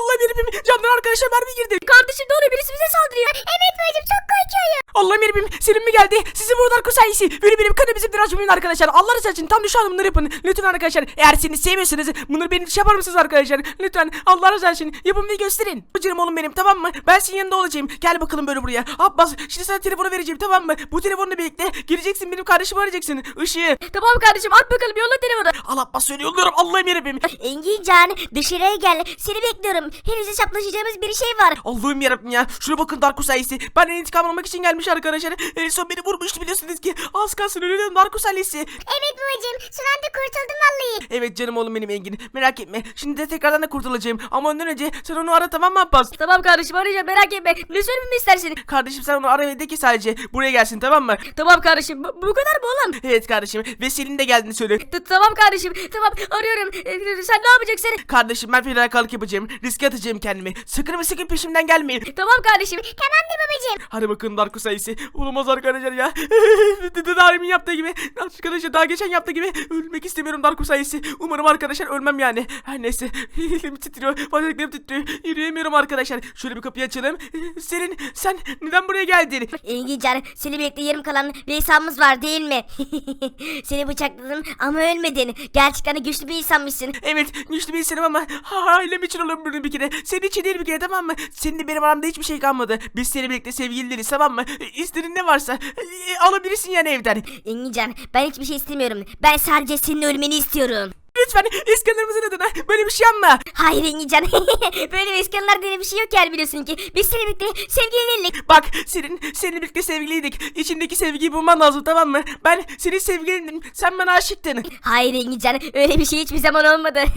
Allah'ım yarabbim. Camdan arkadaşlar mermi girdi. Kardeşim doğru birisi bize saldırıyor. Evet babacım çok korkuyorum. Allah'ım yarabbim. Selim mi geldi? Sizi burada arka sayısı. Benim benim kanı bizim biraz açmayın arkadaşlar. Allah razı olsun. Tam düşen bunları yapın. Lütfen arkadaşlar. Eğer seni sevmiyorsanız bunları benim şey yapar mısınız arkadaşlar? Lütfen Allah razı olsun. Yapın ve gösterin. Canım oğlum benim tamam mı? Ben senin yanında olacağım. Gel bakalım böyle buraya. Abbas şimdi sana telefonu vereceğim tamam mı? Bu telefonla birlikte gireceksin benim kardeşimi arayacaksın. Işığı. Tamam kardeşim at bakalım yolla telefonu. Al Abbas söyle yolluyorum. Allah'ım yarabbim. Engincan dışarıya gel. Seni bekliyorum. Henüz hesaplaşacağımız bir şey var. Allah'ım yarabbim ya. Şuna bakın Darko sayesi. Benden intikam almak için gelmiş arkadaşlar. En son beni vurmuştu biliyorsunuz ki. Az kalsın ölüyorum Darko sayesi. Evet babacım son anda kurtuldum vallahi. Evet canım oğlum benim Engin. Merak etme. Şimdi de tekrardan da kurtulacağım. Ama ondan önce sen onu ara tamam mı Abbas? Tamam kardeşim arayacağım merak etme. Ne söylememi istersin? Kardeşim sen onu ara ve de ki sadece buraya gelsin tamam mı? Tamam kardeşim bu, bu kadar mı oğlum? Evet kardeşim. Ve Selin de geldiğini söyle. T- Tamam kardeşim tamam arıyorum. Ee, sen ne yapacaksın? Kardeşim ben fedakarlık yapacağım. Riske atacağım kendimi. Sakın ve sakın peşimden gelmeyin. Tamam kardeşim. Tamamdır babacım. Hadi bakın Darko sayısı. Olamaz arkadaşlar ya. daha demin yaptığı gibi. Arkadaşlar daha geçen yaptığı gibi. Ölmek istemiyorum Darko sayısı. Umarım arkadaşlar ölmem yani. Her neyse. Elim titriyor. Bacaklarım titriyor. Yürüyemiyorum arkadaşlar. Şöyle bir kapıyı açalım. Selin sen neden buraya geldin? Engincan seni birlikte yarım kalan bir hesabımız var değil mi? seni bıçakladım ama ölmedin. Gerçekten de güçlü bir insanmışsın. Evet güçlü bir insanım ama ailem için olabilirim bir kere. Senin için değil bir kere tamam mı? Seninle benim aramda hiçbir şey kalmadı. Biz seninle birlikte sevgilileriz tamam mı? İstediğin ne varsa e, alabilirsin yani evden. Engincan ben hiçbir şey istemiyorum. Ben sadece senin ölmeni istiyorum. Lütfen İskender'imizin adına böyle bir şey yapma. Hayır Engincan. Böyle vesikalılar diye bir şey yok yani biliyorsun ki. Biz seninle birlikte sevgililik. Bak senin seninle birlikte sevgiliydik. İçindeki sevgiyi bulman lazım tamam mı? Ben senin sevgilindim. Sen bana aşıktın. Hayır Engincan öyle bir şey hiçbir zaman olmadı.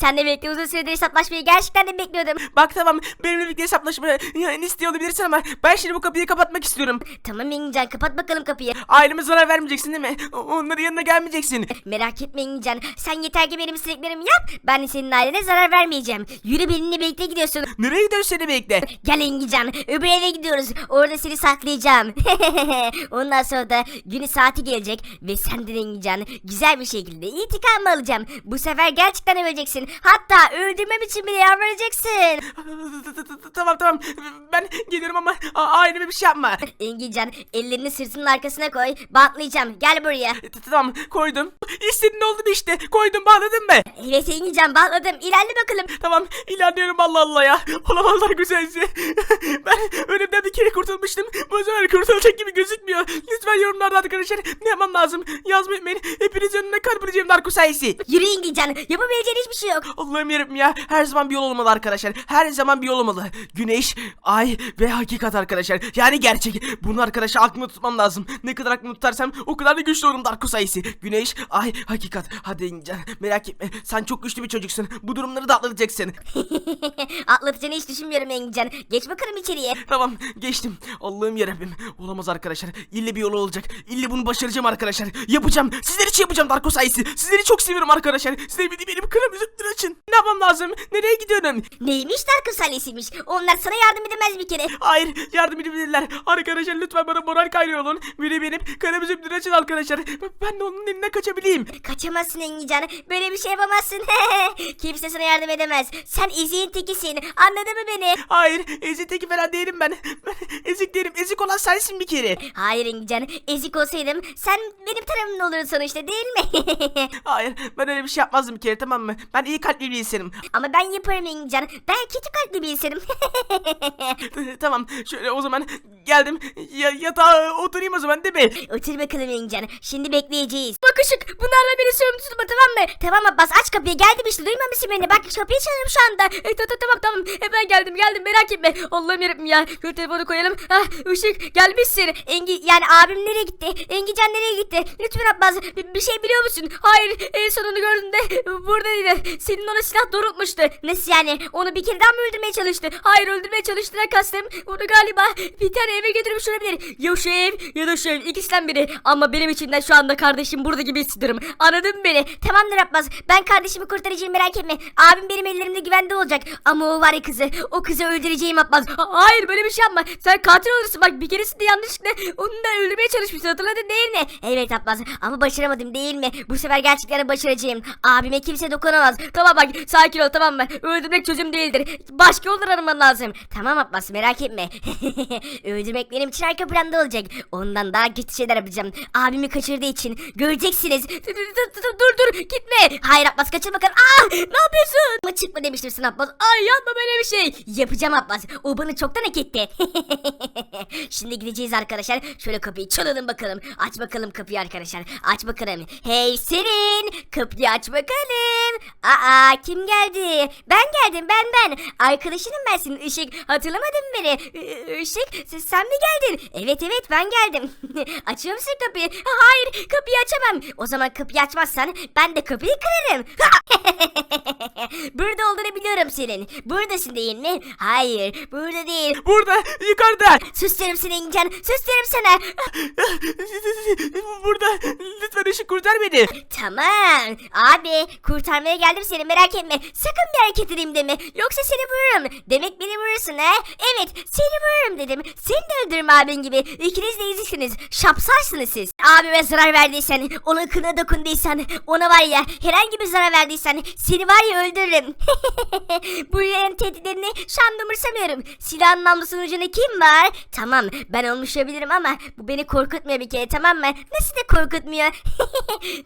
Seninle birlikte uzun süredir hesaplaşmayı gerçekten de bekliyordum. Bak tamam benimle birlikte hesaplaşmayı yani istiyor olabilirsin ama ben şimdi bu kapıyı kapatmak istiyorum. Tamam Engincan kapat bakalım kapıyı. Aileme zarar vermeyeceksin değil mi? O- Onların yanına gelmeyeceksin. Merak etme Engincan. Sen yeter ki benim istediklerimi yap. Ben de senin ailene zarar vermeyeceğim. Yürü benimle birlikte gidiyorsun. Nereye gidiyorsun seni bekle? Gel Engincan. Öbür eve gidiyoruz. Orada seni saklayacağım. Ondan sonra da günü saati gelecek. Ve senden Engincan güzel bir şekilde intikam alacağım. Bu sefer gerçekten öleceksin. Hatta öldürmem için bile yalvaracaksın. tamam tamam ben geliyorum ama a- aileme bir şey yapma. Engincan ellerini sırtının arkasına koy. Bantlayacağım. Gel buraya. T- Tamam koydum. İstediğin oldu işte. Koydum bağladın mı? Evet Engincan bağladım. İlerle bakalım. Tamam ilerliyorum Allah Allah ya. Olamazlar güzelsi. ben ölümden bir kere kurtulmuştum. Bu sefer kurtulacak gibi gözükmüyor. Lütfen yorumlarda arkadaşlar ne yapmam lazım? Yazmayı unutmayın. Hepiniz önüne kalpıracağım Darko sayesi. Yürü Engincan. Yapabileceğin hiçbir şey yok. Allah'ım yarabbim ya. Her zaman bir yol olmalı arkadaşlar. Her zaman bir yol olmalı. Güneş, ay ve hakikat arkadaşlar. Yani gerçek. Bunu arkadaşlar aklımda tutmam lazım. Ne kadar aklımda tutarsam o kadar da güçlü olurum Darko sayesi. Güneş, ay, hakikat. Hadi İncan merak etme. Sen çok güçlü bir çocuksun. Bu durumları da atlatacaksın. Atlatacağını hiç düşünmüyorum Engincan. Geç bakalım içeriye. Tamam geçtim. Allah'ım yarabbim. Olamaz arkadaşlar. İlle bir yolu olacak. İlle bunu başaracağım arkadaşlar. Yapacağım. Sizler için yapacağım Darko sayesi. Sizleri çok seviyorum arkadaşlar. Sizler bir benim kırım üzüntüler açın. Ne yapmam lazım? Nereye gidiyorum? Neymiş Darkus ailesiymiş. Onlar sana yardım edemez bir kere. Hayır yardım edebilirler. Arkadaşlar lütfen bana moral kaynağı olun. Biri benim üzüntüler açın arkadaşlar. Ben de onun elinden kaçabileyim. Kaçamazsın Engincan. Böyle bir şey yapamazsın. Kimse sana yardım edemez. Sen eziğin tekisin. Anladın mı beni? Hayır ezik teki falan değilim ben. Ben ezik değilim. Ezik olan sensin bir kere. Hayır Engincan. Ezik olsaydım sen benim tarafımda olurdun sonuçta değil mi? Hayır ben öyle bir şey yapmazdım bir kere tamam mı? Ben iyi kalpli bir insanım. Ama ben yaparım Engincan. Ben kötü kalpli bir insanım. tamam şöyle o zaman geldim. Ya, yatağa oturayım o zaman değil mi? Otur bakalım Engincan. Şimdi bekleyeceğiz. Bak Işık bunlarla beni sorumlu tutma tamam mı? Tamam Abbas aç kapıyı geldim işte duymamışsın beni. Bak kapıyı çalıyorum şu anda. E, ta- ta- tamam tamam e, ben geldim geldim merak etme. Allah'ım yarabbim ya. Şu telefonu koyalım. Ah Işık gelmişsin. Engi yani abim nereye gitti? Engican nereye gitti? Lütfen Abbas bir, bir şey biliyor musun? Hayır en son onu gördüğümde buradaydı. Senin ona silah doğrultmuştu. Nasıl yani? Onu bir kere daha mı öldürmeye çalıştı? Hayır öldürmeye çalıştığına kastım. Onu galiba bir tane eve götürmüş olabilir. Ya şu ev ya da şu ev ikisinden biri. Ama benim içimden şu anda kardeşim burada gibi hissediyorum. Anladın mı beni? Tamamdır Abbas. Ben kardeşimi kurtaracağım merak etme. Abim benim ellerimde güvende olacak. Ama o var ya kızı. O kızı öldüreceğim Abbas. Ha- Hayır böyle bir şey yapma. Sen katil olursun. Bak bir keresinde yanlışlıkla onu da öldürmeye çalışmışsın. Hatırladın değil mi? Evet Abbas. Ama başaramadım değil mi? Bu sefer gerçekten başaracağım. Abime kimse dokunamaz. Tamam bak sakin ol tamam mı? Öldürmek çözüm değildir. Başka yollar araman lazım. Tamam Abbas merak etme. Öldürmek benim için arka planda olacak. Ondan daha kötü şeyler yapacağım. Abimi kaçırdığı için. Göreceksiniz. Dur dur, dur, dur. gitme. Hayır Abbas kaçır bakalım. Aa, ne yapıyorsun? Ama çıkma demiştim Abbas. Ay yapma böyle bir şey. Yapacağım Abbas. O bana çoktan hak etti. Şimdi gideceğiz arkadaşlar. Şöyle kapıyı çalalım bakalım. Aç bakalım kapıyı arkadaşlar. Aç bakalım. Hey Serin. Kapıyı aç bakalım. Aa kim geldi? Ben geldim ben ben. Arkadaşınım ben senin Işık. Hatırlamadın mı beni? Işık sen- sen mi geldin? Evet evet ben geldim. Açıyor musun kapıyı? Hayır kapıyı açamam. O zaman kapıyı açmazsan ben de kapıyı kırarım. Burada olduğunu biliyorum senin. Buradasın değil mi? Hayır burada değil. Burada yukarıda. Sus derim seni İncan. Sus derim sana. Burada lütfen ışık kurtar beni. Tamam. Abi kurtarmaya geldim seni merak etme. Sakın bir hareket edeyim deme. Yoksa seni vururum. Demek beni vurursun ha? Evet seni vururum dedim. Seni de öldürürüm abin gibi. İkiniz de ezisiniz. Şapsarsınız siz. Abime zarar verdiysen, onun kına dokunduysan, ona var ya herhangi bir zarar verdiysen seni var ya öldürürüm. Bu yerin tehditlerini şu an umursamıyorum. Silahın namlusunun ucunda kim var? Tamam ben olmuş olabilirim ama bu beni korkutmuyor bir kere tamam mı? Nasıl da korkutmuyor?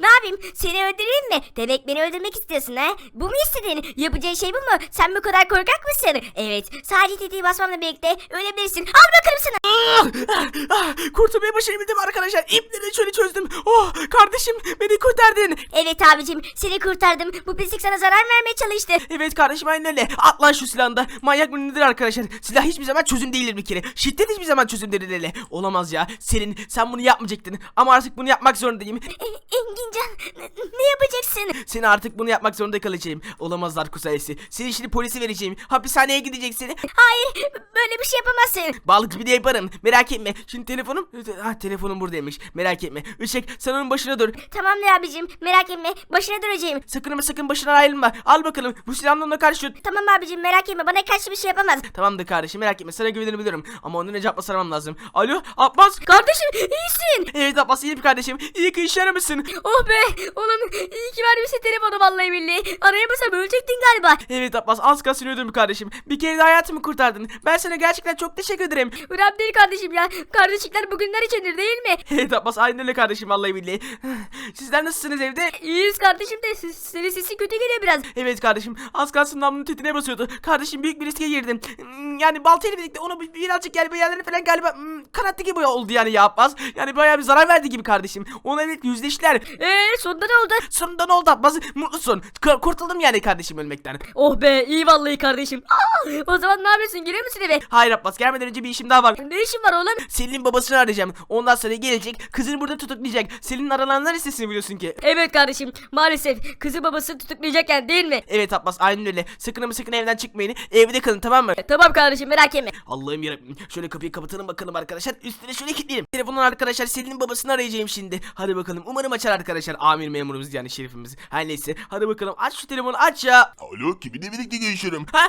ne yapayım seni öldüreyim mi? Demek beni öldürmek istiyorsun ha? Bu mu istediğin? Yapacağın şey bu mu? Sen bu kadar korkak mısın? Evet sadece tetiği basmamla birlikte ölebilirsin. Al bakalım sana. Ah, ah, ah, Kurtulmayı başarabildim arkadaşlar. İpleri şöyle çözdüm. Oh kardeşim beni kurtardın. Evet abicim seni kurtardım. Bu pislik sana zarar vermeye çalıştı. Evet kardeşim aynen öyle. At lan şu silahında. Manyak mı nedir arkadaşlar? Silah hiçbir zaman çözüm değildir bir kere. Şiddet hiçbir zaman çözüm değildir hele. Olamaz ya. Senin sen bunu yapmayacaktın. Ama artık bunu yapmak zorundayım. E, Engincan ne, ne yapacaksın? Seni artık bunu yapmak zorunda kalacağım. Olamaz Darko sayesi. Seni şimdi polise vereceğim. Hapishaneye gideceksin. Hayır böyle bir şey yapamazsın. Balık bir de yaparım. Merak etme. Şimdi telefonum. Ha telefonum buradaymış. Merak etme. Işık sen onun başına dur. Tamamdır abicim merak etme başına duracağım. Sakın ama sakın başına ayrılma. Al bakalım. Bu silahla ona karşı tut. Tamam abicim merak etme bana karşı bir şey yapamaz. Tamamdır kardeşim merak etme. Sana güvenebilirim. Ama ondan önce Abbas'ı aramam lazım. Alo Abbas. Kardeşim iyisin. Evet Abbas iyi bir kardeşim. İyi ki işe yaramışsın. Oh be oğlum iyi ki vermişsin telefonu vallahi billahi. Arayamasam ölecektin galiba. Evet Abbas az kalsın öldüm kardeşim. Bir kere de hayatımı kurtardın. Ben sana gerçekten çok teşekkür ederim. Önemli değil kardeşim ya. Kardeşlikler bugünler içindir değil mi? Evet Abbas aynen öyle kardeşim vallahi billahi. Sizler nasılsınız evde? İyiyiz kardeşim de ses- senin sesin kötü geliyor biraz. Evet kardeşim az kalsın namlunun tetine basıyordu. Kardeşim büyük bir riske girdim. Hmm, Yani baltayla birlikte onu bir- birazcık yani yerlerine falan galiba hmm, kanattı gibi oldu yani ya Abbas. Yani bayağı bir zarar verdi gibi kardeşim. Ona evet yüzleştiler. Eee sonunda ne oldu? Sonunda ne oldu Abbas? Mutlusun. K- kurtuldum yani kardeşim ölmekten. Oh be iyi vallahi kardeşim. Aa, o zaman ne yapıyorsun geliyor musun eve? Hayır Abbas gelmeden önce bir işim daha var. Ne işin var oğlum? Selin'in babasını arayacağım. Ondan sonra gelecek. Kızını burada tutuklayacak. Selin'in aranan listesini biliyorsun ki. Evet kardeşim maalesef kızı babası tutuklayacakken değil mi? Evet Abbas aynen öyle. Sakın ama sakın evden çıkmayın. Evde kalın tamam mı? Tamam kardeşim merak etme. Allah'ım yarabbim. Şöyle kapıyı kapatalım bakalım arkadaşlar. Üstüne şöyle kilitleyelim. Telefonun arkadaşlar Selin'in babasını arayacağım şimdi. Hadi bakalım. Umarım açar arkadaşlar. Amir memurumuz yani şerifimiz. Her neyse. Hadi bakalım. Aç şu telefonu aç ya. Alo kiminle birlikte görüşüyorum? Ha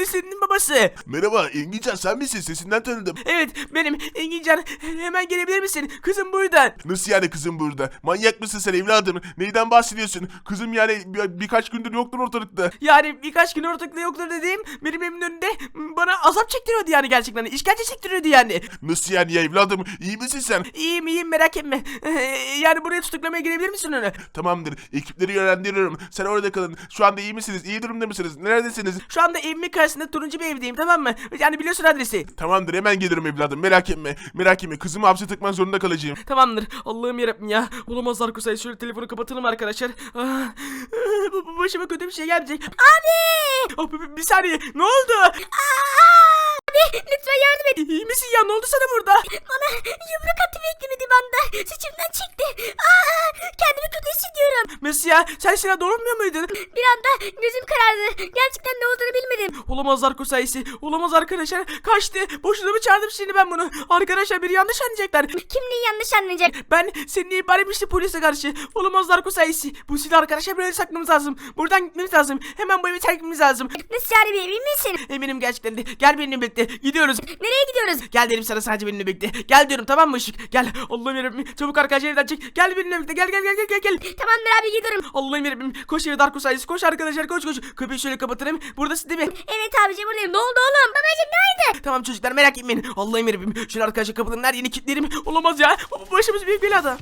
e, Selin'in babası. Merhaba Engincan sen misin? Sesinden tanıdım. Evet benim Engincan. Hemen gelebilir misin? Kızım burada. Nasıl yani kızım burada? Manyak mısın sen evladım? Neyden bahsediyorsun? Kızım yani bir- birkaç gündür yoktur ortalıkta. Yani birkaç gün ortaklığı yoktur dediğim benim evimin önünde bana azap çektiriyordu yani gerçekten. İşkence çektiriyordu yani. Nasıl yani ya evladım? İyi misin sen? İyiyim iyiyim merak etme. Yani buraya tutuklamaya gelebilir misin onu? Tamamdır. Ekipleri yönlendiriyorum. Sen orada kalın. Şu anda iyi misiniz? İyi durumda mısınız? Neredesiniz? Şu anda evimin karşısında turuncu bir evdeyim tamam mı? Yani biliyorsun adresi. Tamamdır hemen gelirim evladım. Merak etme. Merak etme. Kızımı hapse tıkman zorunda kalacağım. Tamamdır. Allah'ım yarabbim ya. Olamazlar kusay. Şöyle telefonu kapatalım arkadaşlar. Ah, bu- bu başıma kötü bir şey gelecek. Abi! Oh, bir, bir- saniye. Ne oldu? Abi lütfen yardım et. İyi misin ya? Ne oldu sana burada? Bana yumruk attı beklemedim anda. Saçımdan çıktı. Aa, kendimi kötü hissediyorum. Mesih ya sen silah doğrulmuyor muydun? Bir anda gözüm karardı. Gerçekten ne olduğunu bilmedim. Olamaz Darko sayısı. Olamaz arkadaşlar. Kaçtı. Boşuna mı çağırdım şimdi ben bunu? Arkadaşlar biri yanlış anlayacaklar. Kim neyi yanlış anlayacak? Ben seni ihbar etmiştim polise karşı. Olamaz Darko sayısı. Bu silahı arkadaşlar böyle saklamamız lazım. Buradan gitmemiz lazım. Hemen bu evi terk etmemiz lazım. Nasıl yani bir emin misin? Eminim gerçekten de. Gel benimle birlikte. Gidiyoruz. Nereye gidiyoruz? Gel dedim sana sadece benimle birlikte. Gel diyorum tamam mı Işık? Gel. Allah'ım yarabbim. Çabuk arkadaşlar evden çık. Gel benimle birlikte. Gel gel gel gel gel. gel. Tamamdır abi gidiyorum. Allah'ım yarabbim. Koş eve Darko sayısı. Koş arkadaşlar koş koş. Kapıyı şöyle kapatırım. Buradasın değil mi? Evet abicim buradayım. Ne oldu oğlum? Babacım nerede? Tamam çocuklar merak etmeyin. Allah'ım yarabbim. Şunu arkadaşlar kapatın her yeni kilitlerim. Olamaz ya. Başımız büyük belada.